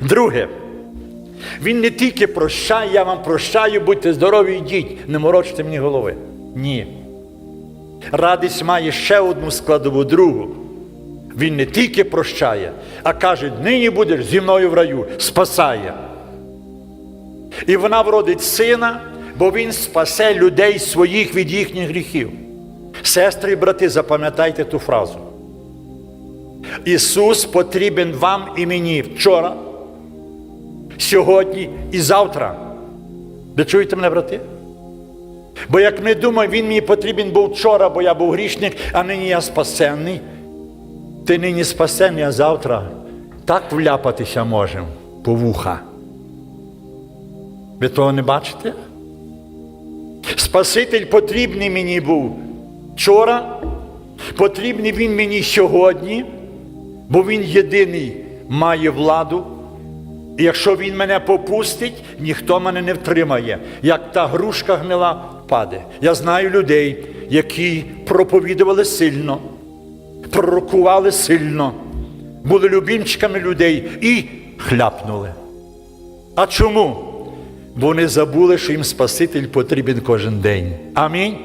Друге, він не тільки прощає, я вам прощаю, будьте здорові, йдіть, не морочте мені голови. Ні. Радість має ще одну складову другу. Він не тільки прощає, а каже, нині будеш зі мною в раю, спасає. І вона вродить сина, бо він спасе людей своїх від їхніх гріхів. Сестри і брати, запам'ятайте ту фразу. Ісус потрібен вам і мені вчора, сьогодні і завтра. Ви чуєте мене, брати? Бо як ми думаємо, Він мені потрібен був вчора, бо я був грішник, а нині я спасенний. Ти нині спасенний, а завтра так вляпатися можемо по вуха. Ви того не бачите? Спаситель потрібний мені був вчора, потрібний він мені сьогодні, бо він єдиний має владу. Якщо він мене попустить, ніхто мене не втримає. Як та грушка гнила паде. Я знаю людей, які проповідували сильно, пророкували сильно, були любімчиками людей і хляпнули. А чому? Бо вони забули, що їм Спаситель потрібен кожен день. Амінь.